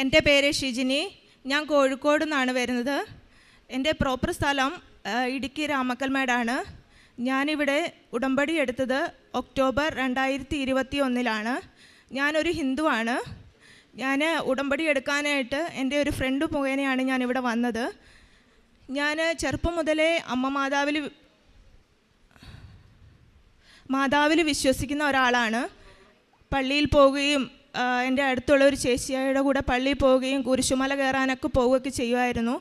എന്റെ പേര് ഷിജിനി. ഞാൻ കോഴിക്കോട് നിന്നാണ് വരുന്നത്. എന്റെ പ്രോപ്പർ സ്ഥലം ഇടുക്കി രാമക്കൽമേടാണ്. ഞാനിവിടെ ഉടമ്പടി എടുത്തത് ഒക്ടോബർ രണ്ടായിരത്തി ഇരുപത്തി ഒന്നിലാണ് ഞാനൊരു ഹിന്ദുവാണ്. ഞാൻ ഉടമ്പടി എടുക്കാനായിട്ട് എന്റെ ഒരു ഫ്രണ്ട് മുഖേനയാണ് ഞാനിവിടെ വന്നത്. ഞാൻ ചെറുപ്പം മുതലേ അമ്മ മാതാവിൽ മാതാവിൽ വിശ്വസിക്കുന്ന ഒരാളാണ്. പള്ളിയിൽ പോവുകയും എന്റെ അടുത്തുള്ള ഒരു ചേച്ചിയുടെ കൂടെ പള്ളിയിൽ പോവുകയും കുരിശുമല കയറാനൊക്കെ പോവുകയൊക്കെ ചെയ്യുമായിരുന്നു.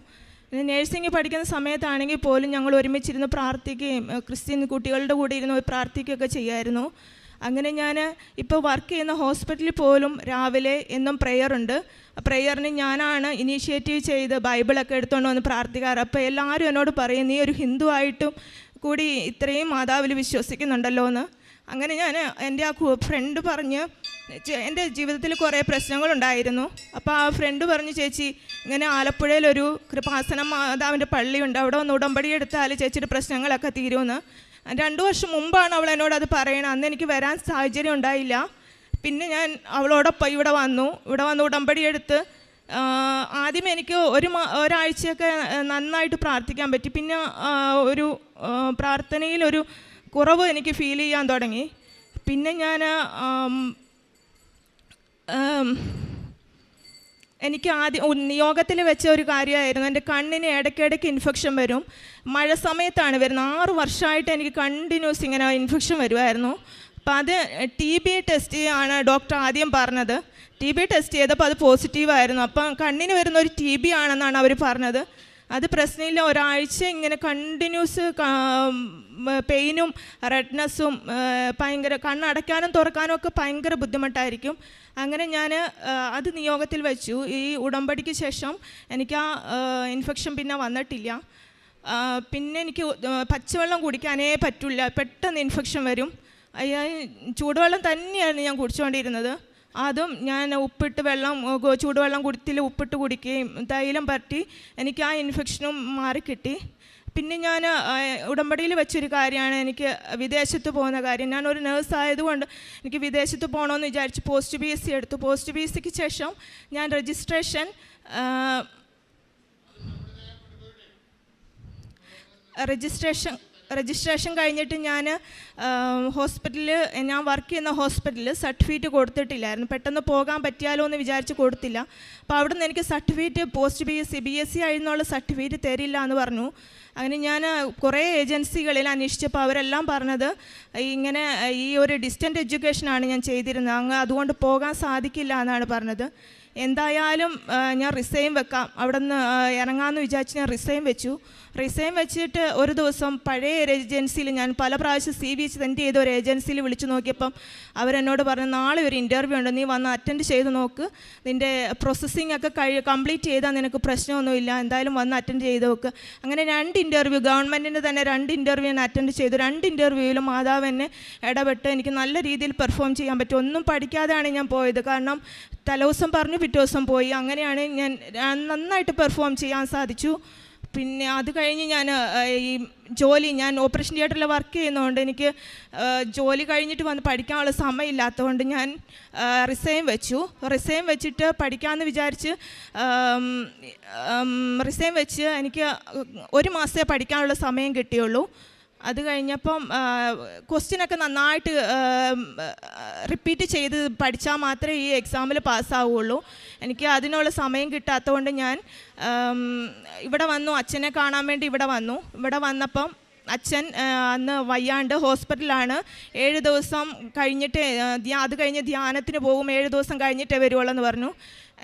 നേഴ്സിംഗ് പഠിക്കുന്ന സമയത്താണെങ്കിൽ പോലും ഞങ്ങൾ ഒരുമിച്ചിരുന്ന് പ്രാർത്ഥിക്കുകയും ക്രിസ്ത്യൻ കുട്ടികളുടെ കൂടെ ഇരുന്ന് പ്രാർത്ഥിക്കുകയൊക്കെ ചെയ്യുമായിരുന്നു. അങ്ങനെ ഞാൻ ഇപ്പോൾ വർക്ക് ചെയ്യുന്ന ഹോസ്പിറ്റലിൽ പോലും രാവിലെ എന്നും പ്രെയർ ഉണ്ട്. പ്രെയറിന് ഞാനാണ് ഇനീഷ്യേറ്റീവ് ചെയ്ത് ബൈബിളൊക്കെ എടുത്തുകൊണ്ട് വന്ന് പ്രാർത്ഥിക്കാറ്. അപ്പോൾ എല്ലാവരും എന്നോട് പറയും നീ ഒരു ഹിന്ദു ആയിട്ടും കൂടി ഇത്രയും മാതാവിൽ വിശ്വസിക്കുന്നുണ്ടല്ലോ എന്ന് അങ്ങനെ ഞാൻ എന്റെ ആ ഫ്രണ്ട് പറഞ്ഞ് എന്റെ ജീവിതത്തിൽ കുറേ പ്രശ്നങ്ങളുണ്ടായിരുന്നു. അപ്പോൾ ആ ഫ്രണ്ട് പറഞ്ഞു ചേച്ചി ഇങ്ങനെ ആലപ്പുഴയിലൊരു കൃപാസന മാതാവിന്റെ പള്ളിയുണ്ട്. അവിടെ ഒന്ന് ഉടമ്പടി എടുത്താൽ ചേച്ചിയുടെ പ്രശ്നങ്ങളൊക്കെ തീരുമെന്ന്. രണ്ടു വർഷം മുമ്പാണ് അവൾ എന്നോട് അത് പറയണത്. അന്ന് എനിക്ക് വരാൻ സാഹചര്യം ഉണ്ടായില്ല. പിന്നെ ഞാൻ അവളോടൊപ്പം ഇവിടെ വന്നു. ഇവിടെ വന്ന് ഉടമ്പടി എടുത്ത് ആദ്യം എനിക്ക് ഒരു ഒരാഴ്ചയൊക്കെ നന്നായിട്ട് പ്രാർത്ഥിക്കാൻ പറ്റി. പിന്നെ ഒരു പ്രാർത്ഥനയിലൊരു കുറവ് എനിക്ക് ഫീൽ ചെയ്യാൻ തുടങ്ങി. പിന്നെ ഞാൻ എനിക്ക് ആദ്യം യോഗത്തിൽ വെച്ച ഒരു കാര്യമായിരുന്നു. എന്റെ കണ്ണിന് ഇടയ്ക്കിടയ്ക്ക് ഇൻഫെക്ഷൻ വരും. മഴ സമയത്താണ് വരുന്നത്. ആറ് വർഷമായിട്ട് എനിക്ക് കണ്ടിന്യൂസ് ഇങ്ങനെ ഇൻഫെക്ഷൻ വരുമായിരുന്നു. അപ്പം അത് ടി ബി ടെസ്റ്റ് ആണ് ഡോക്ടർ ആദ്യം പറഞ്ഞത്. ടി ബി ടെസ്റ്റ് ചെയ്തപ്പോൾ അത് പോസിറ്റീവായിരുന്നു അപ്പം കണ്ണിന് വരുന്ന ഒരു ടി ബി ആണെന്നാണ് അവർ പറഞ്ഞത്. അത് പ്രശ്നമില്ല. ഒരാഴ്ച ഇങ്ങനെ കണ്ടിന്യൂസ് പെയിനും റെഡ്നെസ്സും ഭയങ്കര കണ്ണടയ്ക്കാനും തുറക്കാനും ഒക്കെ ഭയങ്കര ബുദ്ധിമുട്ടായിരിക്കും. അങ്ങനെ ഞാൻ അത് നിയോഗത്തിൽ വെച്ചു. ഈ ഉടമ്പടിക്ക് ശേഷം എനിക്ക് ആ ഇൻഫെക്ഷൻ പിന്നെ വന്നിട്ടില്ല. പിന്നെ എനിക്ക് പച്ചവെള്ളം കുടിക്കാനേ പറ്റില്ല പെട്ടെന്ന് ഇൻഫെക്ഷൻ വരും. ചൂടുവെള്ളം തന്നെയാണ് ഞാൻ കുടിച്ചുകൊണ്ടിരുന്നത് അതും ഞാൻ ഉപ്പിട്ട് വെള്ളം ചൂടുവെള്ളം കുടിത്തിൽ ഉപ്പിട്ട് കുടിക്കുകയും തൈലം പറ്റി എനിക്ക് ആ ഇൻഫെക്ഷനും മാറിക്കിട്ടി. പിന്നെ ഞാൻ ഉടമ്പടിയിൽ വെച്ചൊരു കാര്യമാണ് എനിക്ക് വിദേശത്ത് പോകുന്ന കാര്യം. ഞാൻ ഒരു നേഴ്സ് ആയതുകൊണ്ട് എനിക്ക് വിദേശത്ത് പോകണമെന്ന് വിചാരിച്ച് പോസ്റ്റ് ബി എസ് സി എടുത്തു. പോസ്റ്റ് ബി എസ് സിക്ക് ശേഷം ഞാൻ രജിസ്ട്രേഷൻ രജിസ്ട്രേഷൻ രജിസ്ട്രേഷൻ കഴിഞ്ഞിട്ട് ഞാൻ ഹോസ്പിറ്റലിൽ ഞാൻ വർക്ക് ചെയ്യുന്ന ഹോസ്പിറ്റലിൽ സർട്ടിഫിക്കറ്റ് കൊടുത്തിട്ടില്ലായിരുന്നു. പെട്ടെന്ന് പോകാൻ പറ്റിയാലോ എന്ന് വിചാരിച്ച് കൊടുത്തില്ല. അപ്പോൾ നിന്ന് എനിക്ക് certificate post B S C B S C ആയിരുന്നുള്ള certificate തരില്ല എന്ന് പറഞ്ഞു. അങ്ങനെ ഞാൻ കുറേ ഏജൻസികളിൽ അന്വേഷിച്ചപ്പോൾ അവരെല്ലാം പറഞ്ഞത് ഇങ്ങനെ ഈ ഒരു ഡിസ്റ്റന്റ് എഡ്യൂക്കേഷനാണ് ഞാൻ ചെയ്തിരുന്നത്. അങ്ങ് അതുകൊണ്ട് പോകാൻ സാധിക്കില്ല എന്നാണ് പറഞ്ഞത്. എന്തായാലും ഞാൻ റിസൈൻ വെക്കാം. അവിടെ നിന്ന് ഇറങ്ങാമെന്ന് വിചാരിച്ച് ഞാൻ റിസൈൻ വെച്ചു. റിസൈൻ വെച്ചിട്ട് ഒരു ദിവസം പഴയ ഒരു ഏജൻസിയിൽ ഞാൻ പല പ്രാവശ്യം സി വി സെൻഡ് ചെയ്ത ഒരു ഏജൻസിയിൽ വിളിച്ചു നോക്കിയപ്പം അവരെന്നോട് പറഞ്ഞു നാളെ ഒരു ഇന്റർവ്യൂ ഉണ്ട്. നീ വന്ന് അറ്റൻഡ് ചെയ്ത് നോക്ക്. നിന്റെ പ്രോസസ്സിംഗ് ഒക്കെ കഴി കംപ്ലീറ്റ് ചെയ്താൽ നിനക്ക് പ്രശ്നമൊന്നുമില്ല. എന്തായാലും വന്ന് അറ്റൻഡ് ചെയ്ത് നോക്ക്. അങ്ങനെ രണ്ട് ഇന്റർവ്യൂ ഗവൺമെന്റിന്റെ തന്നെ രണ്ട് ഇന്റർവ്യൂ ഞാൻ അറ്റൻഡ് ചെയ്തു. രണ്ട് ഇന്റർവ്യൂവിലും മാതാവ് എന്നെ ഇടപെട്ട് എനിക്ക് നല്ല രീതിയിൽ പെർഫോം ചെയ്യാൻ പറ്റും. ഒന്നും പഠിക്കാതെയാണ് ഞാൻ പോയത്. കാരണം തലേദിവസം പറഞ്ഞു പിറ്റേ ദിവസം പോയി. അങ്ങനെയാണ് ഞാൻ നന്നായിട്ട് പെർഫോം ചെയ്യാൻ സാധിച്ചു. പിന്നെ അത് കഴിഞ്ഞ് ഞാൻ ഈ ജോലി ഞാൻ ഓപ്പറേഷൻ തിയേറ്ററിൽ വർക്ക് ചെയ്യുന്നതുകൊണ്ട് എനിക്ക് ജോലി കഴിഞ്ഞിട്ട് വന്ന് പഠിക്കാനുള്ള സമയമില്ലാത്തതുകൊണ്ട് ഞാൻ റിസൈൻ വെച്ചു. റിസൈൻ വെച്ചിട്ട് പഠിക്കാമെന്ന് വിചാരിച്ച് റിസൈൻ വെച്ച് എനിക്ക് ഒരു മാസമേ പഠിക്കാനുള്ള സമയം കിട്ടിയുള്ളൂ. അത് കഴിഞ്ഞപ്പം ക്വസ്റ്റ്യനൊക്കെ നന്നായിട്ട് റിപ്പീറ്റ് ചെയ്ത് പഠിച്ചാൽ മാത്രമേ ഈ എക്സാമിൽ പാസ്സാവുള്ളൂ. എനിക്ക് അതിനുള്ള സമയം കിട്ടാത്തതുകൊണ്ട് ഞാൻ ഇവിടെ വന്നു അച്ഛനെ കാണാൻ വേണ്ടി ഇവിടെ വന്നു. ഇവിടെ വന്നപ്പം അച്ഛൻ അന്ന് വയ്യാണ്ട് ഹോസ്പിറ്റലാണ് ഏഴ് ദിവസം കഴിഞ്ഞിട്ട് അത് കഴിഞ്ഞ് ധ്യാനത്തിന് പോകും. ഏഴ് ദിവസം കഴിഞ്ഞിട്ടേ വരുവുള്ളൂ എന്ന് പറഞ്ഞു.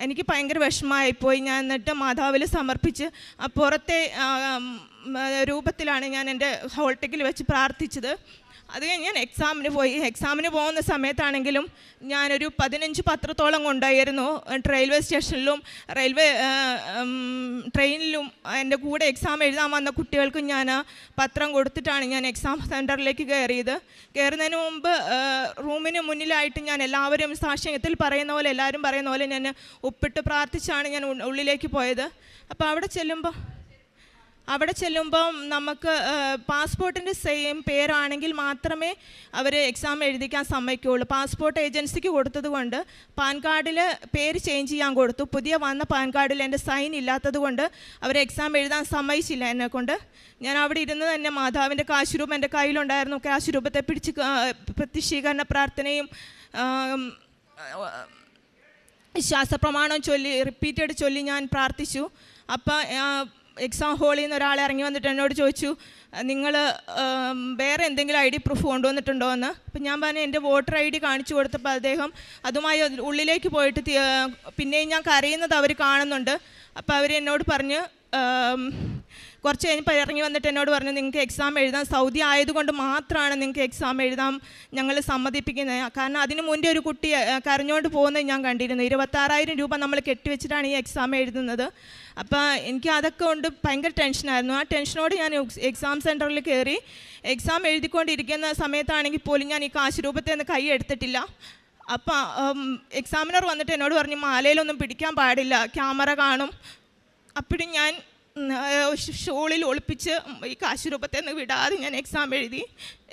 എനിക്ക് ഭയങ്കര വിഷമമായിപ്പോയി. ഞാൻ എന്നിട്ട് മാതാവിൽ സമർപ്പിച്ച് പുറത്തെ രൂപത്തിലാണ് ഞാൻ എന്റെ ഹോൾട്ടിക്കിൽ വെച്ച് പ്രാർത്ഥിച്ചത്. അത് കഴിഞ്ഞ് ഞാൻ എക്സാമിന് പോയി. എക്സാമിന് പോകുന്ന സമയത്താണെങ്കിലും ഞാനൊരു പതിനഞ്ച് പത്രത്തോളം കൊണ്ടായിരുന്നു റെയിൽവേ സ്റ്റേഷനിലും റെയിൽവേ ട്രെയിനിലും എന്റെ കൂടെ എക്സാം എഴുതാൻ വന്ന കുട്ടികൾക്കും ഞാൻ പത്രം കൊടുത്തിട്ടാണ് ഞാൻ എക്സാം സെന്ററിലേക്ക് കയറിയത്. കയറുന്നതിന് മുമ്പ് റൂമിന് മുന്നിലായിട്ട് ഞാൻ എല്ലാവരും സാക്ഷ്യത്തിൽ പറയുന്ന പോലെ എല്ലാവരും പറയുന്ന പോലെ ഞാൻ ഉപ്പിട്ട് പ്രാർത്ഥിച്ചാണ് ഞാൻ ഉള്ളിലേക്ക് പോയത്. അപ്പോൾ അവിടെ ചെല്ലുമ്പോൾ അവിടെ ചെല്ലുമ്പം നമുക്ക് പാസ്പോർട്ടിന്റെ സെയിം പേരാണെങ്കിൽ മാത്രമേ അവർ എക്സാം എഴുതിക്കാൻ സമ്മതിക്കുകയുള്ളൂ. പാസ്പോർട്ട് ഏജൻസിക്ക് കൊടുത്തത് കൊണ്ട് പാൻ കാർഡിൽ പേര് ചേഞ്ച് ചെയ്യാൻ കൊടുത്തു. പുതിയ വന്ന പാൻ കാർഡിൽ എന്റെ സൈൻ ഇല്ലാത്തത് കൊണ്ട് അവർ എക്സാം എഴുതാൻ സമ്മതിച്ചില്ല എന്നെക്കൊണ്ട് ഞാൻ അവിടെ ഇരുന്ന് തന്നെ മാതാവിന്റെ കാശുരൂപം എന്റെ കയ്യിലുണ്ടായിരുന്നു. കാശുരൂപത്തെ പിടിച്ച് പ്രത്യക്ഷീകരണ പ്രാർത്ഥനയും ശ്വാസപ്രമാണം ചൊല്ലി റിപ്പീറ്റഡ് ചൊല്ലി ഞാൻ പ്രാർത്ഥിച്ചു. അപ്പം എക്സാം ഹോളിൽ നിന്ന് ഒരാൾ ഇറങ്ങി വന്നിട്ട് എന്നോട് ചോദിച്ചു നിങ്ങൾ വേറെ എന്തെങ്കിലും ഐ ഡി പ്രൂഫ് കൊണ്ടുവന്നിട്ടുണ്ടോ എന്ന്? അപ്പം ഞാൻ പറഞ്ഞു എന്റെ വോട്ടർ ഐ ഡി കാണിച്ചു കൊടുത്തപ്പോൾ അദ്ദേഹം അതുമായി ഉള്ളിലേക്ക് പോയിട്ട് പിന്നെയും ഞാൻ കരയുന്നത് അവർ കാണുന്നുണ്ട്. അപ്പോൾ അവർ എന്നോട് പറഞ്ഞ് കുറച്ച് കഴിഞ്ഞപ്പോൾ ഇറങ്ങി വന്നിട്ട് എന്നോട് പറഞ്ഞു നിങ്ങൾക്ക് എക്സാം എഴുതാൻ സൗദി ആയതുകൊണ്ട് മാത്രമാണ് നിങ്ങൾക്ക് എക്സാം എഴുതാൻ ഞങ്ങൾ സമ്മതിപ്പിക്കുന്നത്. കാരണം അതിന് മുന്നേ ഒരു കുട്ടി കരഞ്ഞുകൊണ്ട് പോകുന്നത് ഞാൻ കണ്ടിരുന്നു. ഇരുപത്താറായിരം രൂപ നമ്മൾ കെട്ടിവെച്ചിട്ടാണ് ഈ എക്സാം എഴുതുന്നത്. അപ്പോൾ എനിക്ക് അതൊക്കെ കൊണ്ട് ഭയങ്കര ടെൻഷനായിരുന്നു ആ ടെൻഷനോട് ഞാൻ എക്സാം സെന്ററിൽ കയറി എക്സാം എഴുതിക്കൊണ്ടിരിക്കുന്ന സമയത്താണെങ്കിൽ പോലും ഞാൻ ഈ കാശ് രൂപത്തെ നിന്ന് കൈ എടുത്തിട്ടില്ല. അപ്പം എക്സാമിനർ വന്നിട്ട് എന്നോട് പറഞ്ഞു മാലയിലൊന്നും പിടിക്കാൻ പാടില്ല ക്യാമറ കാണും. അപ്പോഴും ഞാൻ ഷോളിൽ ഒളിപ്പിച്ച് ഈ കാശ് രൂപത്തിൽ നിന്ന് വിടാതെ ഞാൻ എക്സാം എഴുതി.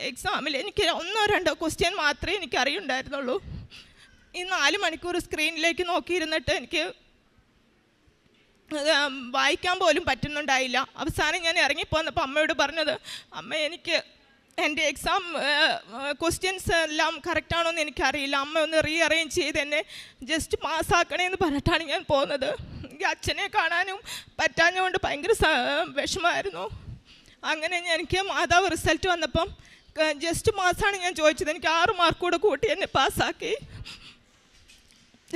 എക്സാമിൽ എനിക്ക് ഒന്നോ രണ്ടോ ക്വസ്റ്റ്യൻ മാത്രമേ എനിക്ക് അറിയുണ്ടായിരുന്നുള്ളൂ. ഈ നാല് മണിക്കൂർ സ്ക്രീനിലേക്ക് നോക്കിയിരുന്നിട്ട് എനിക്ക് വായിക്കാൻ പോലും പറ്റുന്നുണ്ടായില്ല. അവസാനം ഞാൻ ഇറങ്ങിപ്പോന്നപ്പോൾ അമ്മയോട് പറഞ്ഞത് അമ്മ എനിക്ക് എന്റെ എക്സാം ക്വസ്റ്റ്യൻസ് എല്ലാം കറക്റ്റാണോ എന്ന് എനിക്കറിയില്ല. അമ്മ ഒന്ന് റീ അറേഞ്ച് ചെയ്ത് എന്നെ ജസ്റ്റ് പാസ്സാക്കണേ എന്ന് പറഞ്ഞിട്ടാണ് ഞാൻ പോകുന്നത്. എനിക്ക് അച്ഛനെ കാണാനും പറ്റാഞ്ഞുകൊണ്ട് ഭയങ്കര വിഷമമായിരുന്നു. അങ്ങനെ ഞാൻ- എനിക്ക് മാതാവ് റിസൾട്ട് വന്നപ്പം ജസ്റ്റ് മാസമാണ് ഞാൻ ചോദിച്ചത്. എനിക്ക് ആറ് മാർക്ക് കൂടെ കൂട്ടി എന്നെ പാസ്സാക്കി.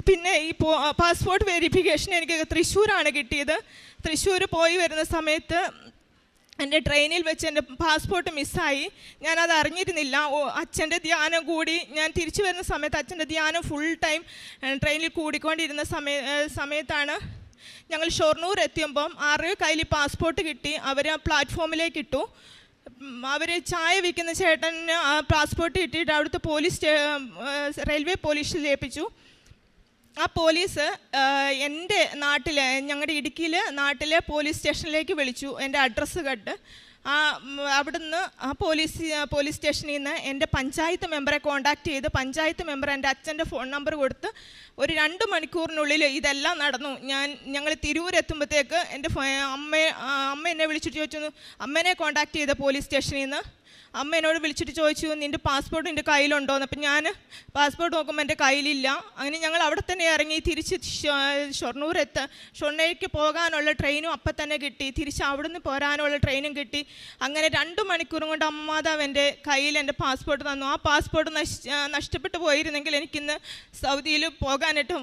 പിന്നെ ഈ പാസ്പോർട്ട് വെരിഫിക്കേഷൻ എനിക്ക് തൃശ്ശൂരാണ് കിട്ടിയത്. തൃശ്ശൂർ പോയി വരുന്ന സമയത്ത് എന്റെ ട്രെയിനിൽ വെച്ച് എന്റെ പാസ്പോർട്ട് മിസ്സായി ഞാനത് അറിഞ്ഞിരുന്നില്ല. ഓ അച്ഛന്റെ ധ്യാനം കൂടി ഞാൻ തിരിച്ചു വരുന്ന സമയത്ത് അച്ഛന്റെ ധ്യാനം ഫുൾ ടൈം ട്രെയിനിൽ കൂടിക്കൊണ്ടിരുന്ന സമയ സമയത്താണ് ഞങ്ങൾ ഷൊർണൂർ എത്തിയപ്പം ആറ് കയ്യിൽ പാസ്പോർട്ട് കിട്ടി അവർ ആ പ്ലാറ്റ്ഫോമിലേക്ക് ഇട്ടു. അവർ ചായ വിൽക്കുന്ന ചേട്ടന് ആ പാസ്പോർട്ട് കിട്ടിയിട്ട് അവിടുത്തെ പോലീസ് റെയിൽവേ പോലീസിൽ ഏൽപ്പിച്ചു ആ പോലീസ് എന്റെ നാട്ടിൽ ഞങ്ങളുടെ ഇടുക്കിയിൽ നാട്ടിലെ പോലീസ് സ്റ്റേഷനിലേക്ക് വിളിച്ചു എന്റെ അഡ്രസ്സ് കണ്ട്. ആ അവിടുന്ന് ആ പോലീസ് പോലീസ് സ്റ്റേഷനിൽ നിന്ന് എന്റെ പഞ്ചായത്ത് മെമ്പറെ കോൺടാക്റ്റ് ചെയ്ത് പഞ്ചായത്ത് മെമ്പർ എന്റെ അച്ഛന്റെ ഫോൺ നമ്പർ കൊടുത്ത് ഒരു രണ്ട് മണിക്കൂറിനുള്ളിൽ ഇതെല്ലാം നടന്നു. ഞാൻ ഞങ്ങൾ തിരൂരെത്തുമ്പോഴത്തേക്ക് എന്റെ അമ്മയെ അമ്മ എന്നെ വിളിച്ചിട്ട് ചോദിച്ചു അമ്മേനെ കോൺടാക്റ്റ് ചെയ്ത പോലീസ് സ്റ്റേഷനിൽ നിന്ന് അമ്മ എന്നോട് വിളിച്ചിട്ട് ചോദിച്ചു നിന്റെ പാസ്പോർട്ട് നിന്റെ കയ്യിലുണ്ടോയെന്ന് അപ്പം ഞാൻ പാസ്പോർട്ട് നോക്കുമ്പോൾ എന്റെ കയ്യിലില്ല. അങ്ങനെ ഞങ്ങൾ അവിടെ തന്നെ ഇറങ്ങി തിരിച്ച് ഷൊർണൂർ എത്ത ഷൊർണൂർക്ക് പോകാനുള്ള ട്രെയിനും അപ്പം തന്നെ കിട്ടി. തിരിച്ച് അവിടുന്ന് പോരാനുള്ള ട്രെയിനും കിട്ടി. അങ്ങനെ രണ്ട് മണിക്കൂറും കൊണ്ട് അമ്മാതാവ് എന്റെ കയ്യിൽ എന്റെ പാസ്പോർട്ട് തന്നു. ആ പാസ്പോർട്ട് നഷ്ടപ്പെട്ടു പോയിരുന്നെങ്കിൽ എനിക്കിന്ന് സൗദിയിൽ പോകാനായിട്ട്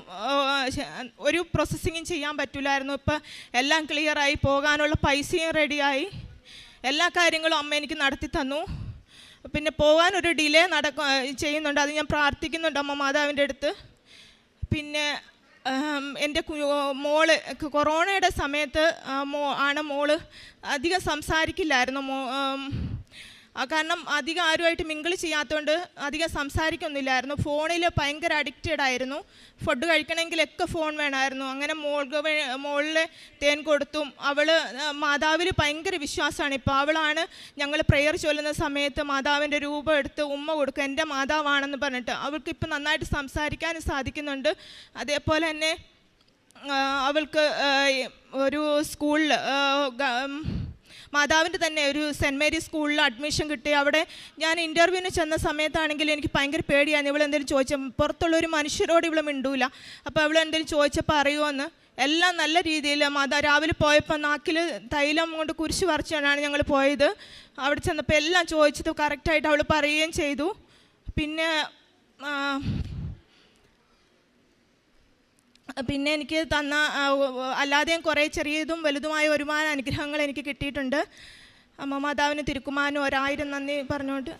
ഒരു പ്രോസസ്സിങ്ങും ചെയ്യാൻ പറ്റില്ലായിരുന്നു. ഇപ്പം എല്ലാം ക്ലിയറായി പോകാനുള്ള പൈസയും റെഡിയായി എല്ലാ കാര്യങ്ങളും അമ്മ എനിക്ക് നടത്തി തന്നു. പിന്നെ പോകാൻ ഒരു ഡിലേ നടക്ക ചെയ്യുന്നുണ്ട്. അത് ഞാൻ പ്രാർത്ഥിക്കുന്നുണ്ട് അമ്മ മാതാവിന്റെ അടുത്ത്. പിന്നെ എന്റെ മോൾ കൊറോണയുടെ സമയത്ത് മോ ആണ് മോൾ അധികം സംസാരിക്കില്ലായിരുന്നു. മോ കാരണം അധികം ആരുമായിട്ട് മിങ്കിൾ ചെയ്യാത്തതുകൊണ്ട് അധികം സംസാരിക്കൊന്നുമില്ലായിരുന്നു. ഫോണിൽ ഭയങ്കര അഡിക്റ്റഡ് ആയിരുന്നു. ഫുഡ് കഴിക്കണമെങ്കിലൊക്കെ ഫോൺ വേണമായിരുന്നു. അങ്ങനെ മോൾക്ക് മോളിൽ തേൻ കൊടുത്തും അവൾ മാതാവിൽ ഭയങ്കര വിശ്വാസമാണ്. ഇപ്പോൾ അവളാണ് ഞങ്ങൾ പ്രെയർ ചൊല്ലുന്ന സമയത്ത് മാതാവിന്റെ രൂപം എടുത്ത് ഉമ്മ കൊടുക്കുക എന്റെ മാതാവാണെന്ന് പറഞ്ഞിട്ട് അവൾക്ക് ഇപ്പം നന്നായിട്ട് സംസാരിക്കാനും സാധിക്കുന്നുണ്ട്. അതേപോലെ തന്നെ അവൾക്ക് ഒരു സ്കൂളിൽ മാതാവിന്റെ തന്നെ ഒരു സെന്റ് മേരി സ്കൂളിൽ അഡ്മിഷൻ കിട്ടി. അവിടെ ഞാൻ ഇന്റർവ്യൂവിന് ചെന്ന സമയത്താണെങ്കിൽ എനിക്ക് ഭയങ്കര പേടിയാണ്. ഇവൾ എന്തെങ്കിലും ചോദിച്ചാൽ പുറത്തുള്ള ഒരു മനുഷ്യരോട് ഇവൾ മിണ്ടൂല. അപ്പോൾ അവൾ എന്തെങ്കിലും ചോദിച്ചപ്പോൾ അറിയുമെന്ന് എല്ലാം നല്ല രീതിയിൽ മാതാ രാവിലെ പോയപ്പോൾ നാക്കിൽ തൈലം കൊണ്ട് കുരിശ് വരച്ചാണ് ഞങ്ങൾ പോയത്. അവിടെ ചെന്നപ്പോൾ എല്ലാം ചോദിച്ചത് കറക്റ്റായിട്ട് അവൾ പറയുകയും ചെയ്തു. പിന്നെ പിന്നെ എനിക്ക് തന്ന അല്ലാതെയും കുറേ ചെറിയതും വലുതുമായ ഒരുപാട് അനുഗ്രഹങ്ങൾ എനിക്ക് കിട്ടിയിട്ടുണ്ട്. അമ്മ മാതാവിന് തിരുക്കുമാനും ഒരായിരം നന്ദി പറഞ്ഞുകൊണ്ട്